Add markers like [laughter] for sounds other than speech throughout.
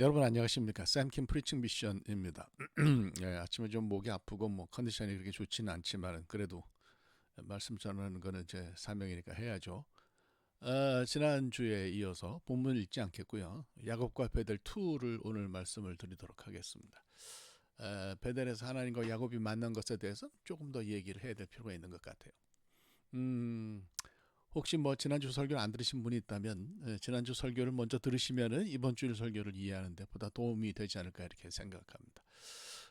여러분 안녕하십니까 샘킴 프리칭 미션입니다. [clears throat] 예, 아침에 좀 목이 아프고 뭐 컨디션이 그렇게 좋지는 않지만은 그래도 말씀 전하는 거는 제 사명이니까 해야죠. 어, 지난 주에 이어서 본문 읽지 않겠고요. 야곱과 베델 2를 오늘 말씀을 드리도록 하겠습니다. 어, 베델에서 하나님과 야곱이 만난 것에 대해서 조금 더 얘기를 해야 될 필요가 있는 것 같아요. 음, 혹시 뭐 지난주 설교를 안 들으신 분이 있다면 예, 지난주 설교를 먼저 들으시면은 이번 주일 설교를 이해하는데 보다 도움이 되지 않을까 이렇게 생각합니다.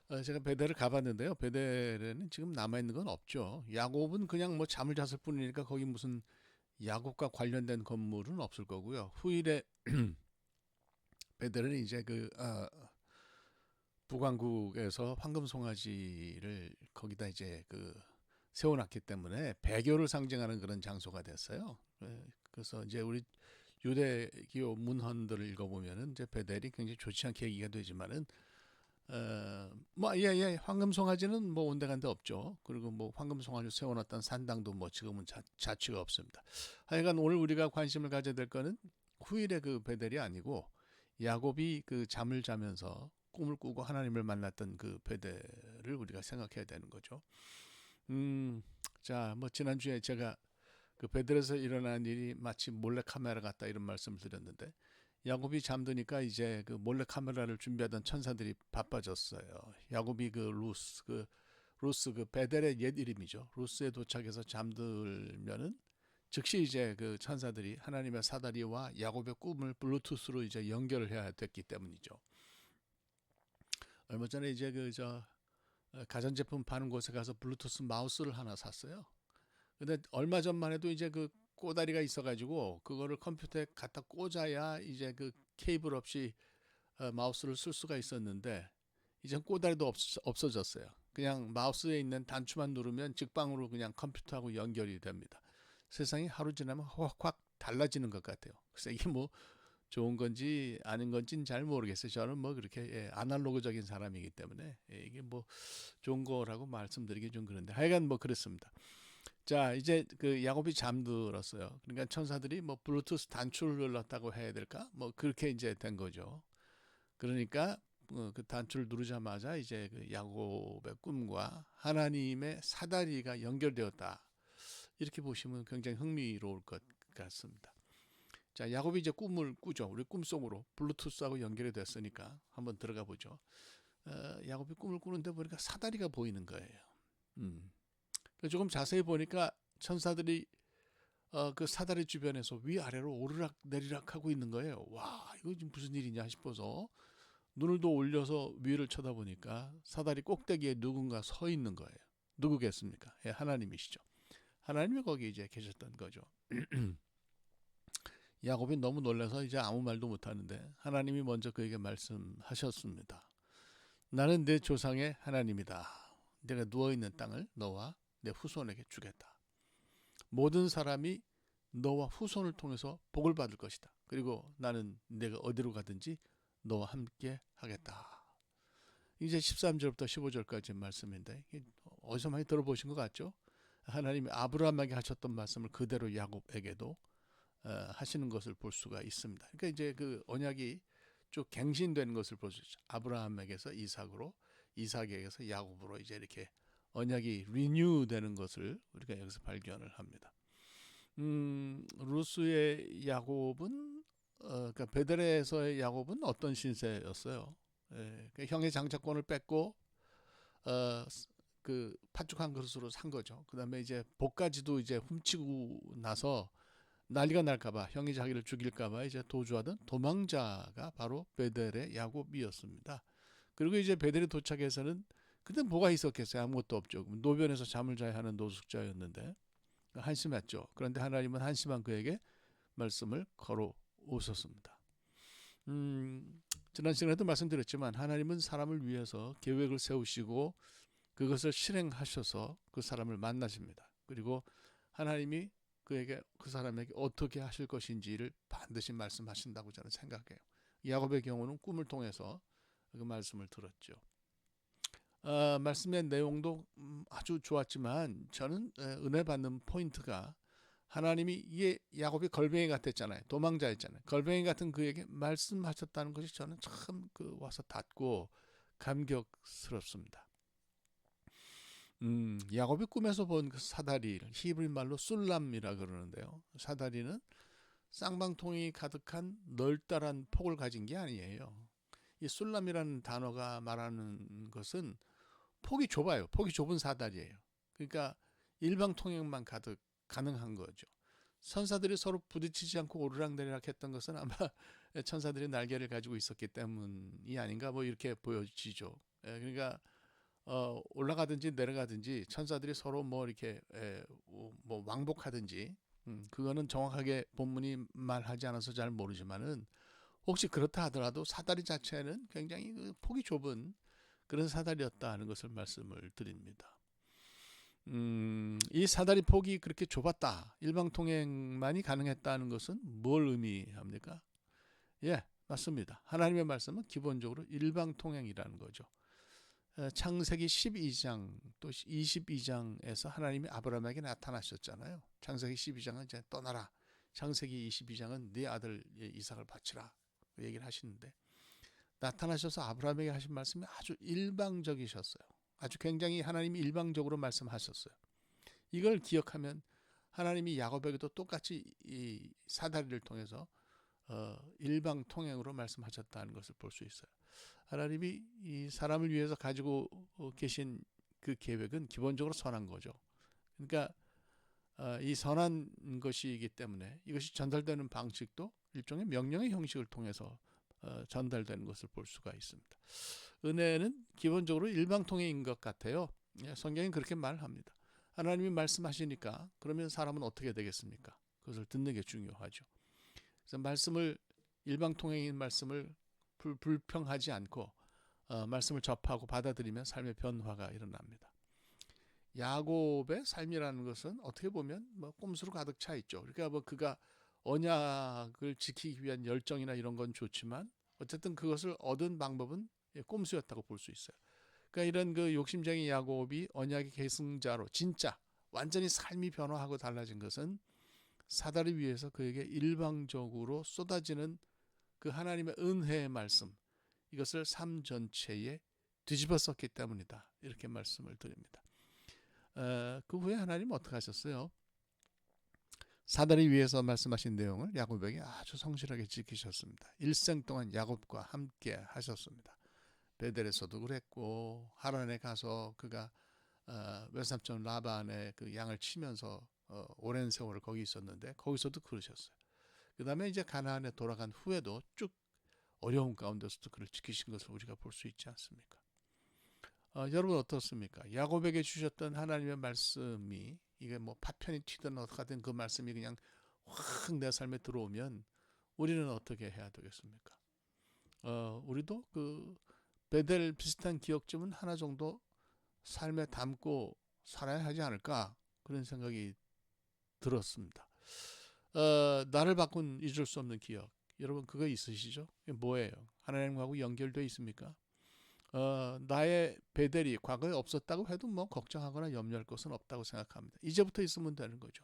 어, 제가 베델을 가봤는데요. 베델에는 지금 남아 있는 건 없죠. 야곱은 그냥 뭐 잠을 잤을 뿐이니까 거기 무슨 야곱과 관련된 건물은 없을 거고요. 후일에 [clears throat] 베델은 이제 그 어, 북왕국에서 황금 송아지를 거기다 이제 그 세워놨기 때문에 배교를 상징하는 그런 장소가 됐어요. 예, 그래서 이제 우리 유대기호 문헌들을 읽어보면은 이제 베델이 굉장히 좋지 않게 얘기가 되지만은 어뭐 예예 예, 황금 송아지는 뭐 온데간데 없죠. 그리고 뭐 황금 송아지 세워놨던 산당도 뭐 지금은 자, 자취가 없습니다. 하여간 오늘 우리가 관심을 가져야 될 거는 후일의 그 베델이 아니고 야곱이 그 잠을 자면서 꿈을 꾸고 하나님을 만났던 그 베델을 우리가 생각해야 되는 거죠. 음, 자, 뭐 지난주에 제가 그 베델에서 일어난 일이 마치 몰래 카메라 같다 이런 말씀을 드렸는데 야곱이 잠드니까 이제 그 몰래 카메라를 준비하던 천사들이 바빠졌어요. 야곱이 그 루스 그 루스 그 베델의 옛 이름이죠. 루스에 도착해서 잠들면은 즉시 이제 그 천사들이 하나님의 사다리와 야곱의 꿈을 블루투스로 이제 연결을 해야 됐기 때문이죠. 얼마 전에 이제 그저 어, 가전제품 파는 곳에 가서 블루투스 마우스를 하나 샀어요. 근데 얼마 전만 해도 이제 그 꼬다리가 있어가지고 그거를 컴퓨터에 갖다 꽂아야 이제 그 케이블 없이 어, 마우스를 쓸 수가 있었는데 이제 꼬다리도 없, 없어 졌어요. 그냥 마우스에 있는 단추만 누르면 직방으로 그냥 컴퓨터하고 연결이 됩니다. 세상이 하루 지나면 확확 달라지는 것 같아요. 그래서 이게 뭐 좋은 건지 아닌 건지는 잘 모르겠어요. 저는 뭐 그렇게 예, 아날로그적인 사람이기 때문에 예, 이게 뭐 좋은 거라고 말씀드리기 좀 그런데 하여간 뭐 그렇습니다. 자 이제 그 야곱이 잠들었어요. 그러니까 천사들이 뭐 블루투스 단추를 눌렀다고 해야 될까? 뭐 그렇게 이제 된 거죠. 그러니까 어, 그 단추를 누르자마자 이제 그 야곱의 꿈과 하나님의 사다리가 연결되었다. 이렇게 보시면 굉장히 흥미로울 것 같습니다. 자, 야곱이 이제 꿈을 꾸죠. 우리 꿈속으로 블루투스하고 연결이 됐으니까 한번 들어가 보죠. 어, 야곱이 꿈을 꾸는데 보니까 사다리가 보이는 거예요. 음. 조금 자세히 보니까 천사들이 어, 그 사다리 주변에서 위아래로 오르락 내리락 하고 있는 거예요. 와, 이거 지금 무슨 일이냐 싶어서 눈을 더 올려서 위를 쳐다보니까 사다리 꼭대기에 누군가 서 있는 거예요. 누구겠습니까? 예, 하나님이시죠. 하나님이 거기 이제 계셨던 거죠. [clears throat] 야곱이 너무 놀라서 이제 아무 말도 못 하는데 하나님이 먼저 그에게 말씀하셨습니다. 나는 내 조상의 하나님이다. 내가 누워 있는 땅을 너와 내 후손에게 주겠다. 모든 사람이 너와 후손을 통해서 복을 받을 것이다. 그리고 나는 내가 어디로 가든지 너와 함께 하겠다. 이제 13절부터 15절까지 말씀인데 어디서 많이 들어보신 것 같죠? 하나님이 아브라함에게 하셨던 말씀을 그대로 야곱에게도 어, 하시는 것을 볼 수가 있습니다. 그러니까 이제 그 언약이 쭉 갱신되는 것을 볼 수 있죠. 아브라함에게서 이삭으로, 이삭에게서 야곱으로 이제 이렇게 언약이 리뉴되는 것을 우리가 여기서 발견을 합니다. 음, 루스의 야곱은 어, 그러니까 베델에서의 야곱은 어떤 신세였어요? 예, 그 형의 장자권을 뺏고 어, 그 팥죽 한 그릇으로 산 거죠. 그다음에 이제 복까지도 이제 훔치고 나서 난리가 날까봐 형이 자기를 죽일까봐 이제 도주하던 도망자가 바로 베델의 야곱이었습니다. 그리고 이제 베델에 도착해서는 그때 뭐가 있었겠어요? 아무것도 없죠. 노변에서 잠을 자야 하는 노숙자였는데 한심했죠. 그런데 하나님은 한심한 그에게 말씀을 걸어 오셨습니다. 음, 지난 시간에도 말씀드렸지만 하나님은 사람을 위해서 계획을 세우시고 그것을 실행하셔서 그 사람을 만나십니다. 그리고 하나님이 그에게 그 사람에게 어떻게 하실 것인지를 반드시 말씀하신다고 저는 생각해요. 야곱의 경우는 꿈을 통해서 그 말씀을 들었죠. 어, 말씀의 내용도 음, 아주 좋았지만 저는 은혜 받는 포인트가 하나님이 이게 야곱이 걸뱅이 같았잖아요. 도망자였잖아요. 걸뱅이 같은 그에게 말씀하셨다는 것이 저는 참 그 와서 닿고 감격스럽습니다. 음, 야곱이 꿈에서 본 그 사다리를 히브리 말로 술람이라 그러는데요. 사다리는 쌍방통이 가득한 널따란 폭을 가진 게 아니에요. 이 술람이라는 단어가 말하는 것은 폭이 좁아요. 폭이 좁은 사다리예요. 그러니까 일방 통행만 가득 가능한 거죠. 천사들이 서로 부딪히지 않고 오르락내리락 했던 것은 아마 [laughs] 천사들이 날개를 가지고 있었기 때문이 아닌가 뭐 이렇게 보여지죠. 예, 그러니까 어, 올라가든지 내려가든지 천사들이 서로 뭐 이렇게 에, 뭐 왕복하든지 음, 그거는 정확하게 본문이 말하지 않아서 잘 모르지만은 혹시 그렇다 하더라도 사다리 자체는 굉장히 그 폭이 좁은 그런 사다리였다 하는 것을 말씀을 드립니다. 음, 이 사다리 폭이 그렇게 좁았다. 일방 통행만이 가능했다는 것은 뭘 의미합니까? 예, 맞습니다. 하나님의 말씀은 기본적으로 일방 통행이라는 거죠. 창세기 12장 또 22장에서 하나님이 아브라함에게 나타나셨잖아요. 창세기 12장은 이제 떠나라. 창세기 22장은 네 아들 이삭을 바치라. 그 얘기를 하시는데 나타나셔서 아브라함에게 하신 말씀이 아주 일방적이셨어요. 아주 굉장히 하나님이 일방적으로 말씀하셨어요. 이걸 기억하면 하나님이 야곱에게도 똑같이 이 사다리를 통해서 어, 일방 통행으로 말씀하셨다는 것을 볼 수 있어요. 하나님이 이 사람을 위해서 가지고 계신 그 계획은 기본적으로 선한 거죠. 그러니까 어, 이 선한 것이기 때문에 이것이 전달되는 방식도 일종의 명령의 형식을 통해서 어, 전달되는 것을 볼 수가 있습니다. 은혜는 기본적으로 일방통행인 것 같아요. 예, 성경이 그렇게 말합니다. 하나님이 말씀하시니까 그러면 사람은 어떻게 되겠습니까? 그것을 듣는 게 중요하죠. 그래서 말씀을 일방통행인 말씀을 불, 불평하지 않고 어, 말씀을 접하고 받아들이면 삶의 변화가 일어납니다. 야곱의 삶이라는 것은 어떻게 보면 뭐 꼼수로 가득 차 있죠. 그러니까 뭐 그가 언약을 지키기 위한 열정이나 이런 건 좋지만 어쨌든 그것을 얻은 방법은 예, 꼼수였다고 볼 수 있어요. 그러니까 이런 그 욕심쟁이 야곱이 언약의 계승자로 진짜 완전히 삶이 변화하고 달라진 것은 사다리 위에서 그에게 일방적으로 쏟아지는 그 하나님의 은혜의 말씀 이것을 삶 전체에 뒤집어 썼기 때문이다 이렇게 말씀을 드립니다. 어, 그 후에 하나님 어떻게 하셨어요? 사다리 위에서 말씀하신 내용을 야곱에게 아주 성실하게 지키셨습니다. 일생 동안 야곱과 함께 하셨습니다. 베델에서도 그랬고 하란에 가서 그가 어, 외삼촌 라반의 그 양을 치면서 어, 오랜 세월을 거기 있었는데 거기서도 그러셨어요. 그 다음에 이제 가나안에 돌아간 후에도 쭉 어려운 가운데서도 그를 지키신 것을 우리가 볼 수 있지 않습니까? 어, 여러분 어떻습니까? 야곱에게 주셨던 하나님의 말씀이 이게 뭐 파편이 튀든 어떻게든 그 말씀이 그냥 확 내 삶에 들어오면 우리는 어떻게 해야 되겠습니까? 어, 우리도 그 베델 비슷한 기억점은 하나 정도 삶에 담고 살아야 하지 않을까 그런 생각이 들었습니다. 어, 나를 바꾼 잊을 수 없는 기억. 여러분 그거 있으시죠? 뭐예요? 하나님하고 연결돼 있습니까? 어, 나의 베델이 과거에 없었다고 해도 뭐 걱정하거나 염려할 것은 없다고 생각합니다. 이제부터 있으면 되는 거죠.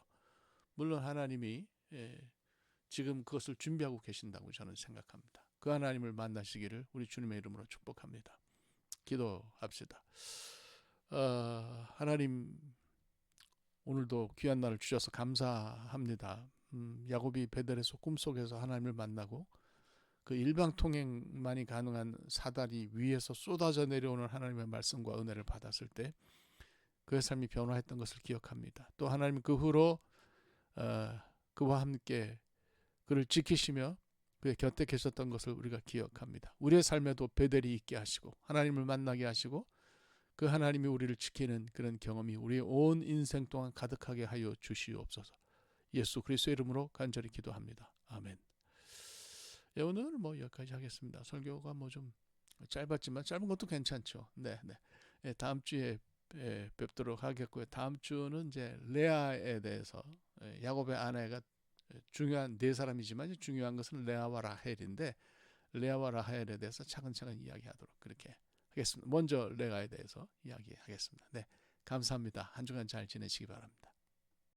물론 하나님이 예, 지금 그것을 준비하고 계신다고 저는 생각합니다. 그 하나님을 만나시기를 우리 주님의 이름으로 축복합니다. 기도합시다. 어, 하나님 오늘도 귀한 날을 주셔서 감사합니다. 음, 야곱이 베델에서 꿈속에서 하나님을 만나고 그 일방통행만이 가능한 사다리 위에서 쏟아져 내려오는 하나님의 말씀과 은혜를 받았을 때 그의 삶이 변화했던 것을 기억합니다. 또 하나님 그 후로 어, 그와 함께 그를 지키시며 그의 곁에 계셨던 것을 우리가 기억합니다. 우리의 삶에도 베델이 있게 하시고 하나님을 만나게 하시고 그 하나님이 우리를 지키는 그런 경험이 우리의 온 인생 동안 가득하게 하여 주시옵소서. 예수 그리스도 이름으로 간절히 기도합니다. 아멘. 예, 오늘은 뭐 여기까지 하겠습니다. 설교가 뭐 좀 짧았지만 짧은 것도 괜찮죠. 네, 네. 예, 다음 주에 예, 뵙도록 하겠고요. 다음 주는 이제 레아에 대해서 예, 야곱의 아내가 중요한 네 사람이지만 중요한 것은 레아와 라헬인데 레아와 라헬에 대해서 차근차근 이야기하도록 그렇게 하겠습니다. 먼저 레아에 대해서 이야기하겠습니다. 네, 감사합니다. 한 주간 잘 지내시기 바랍니다.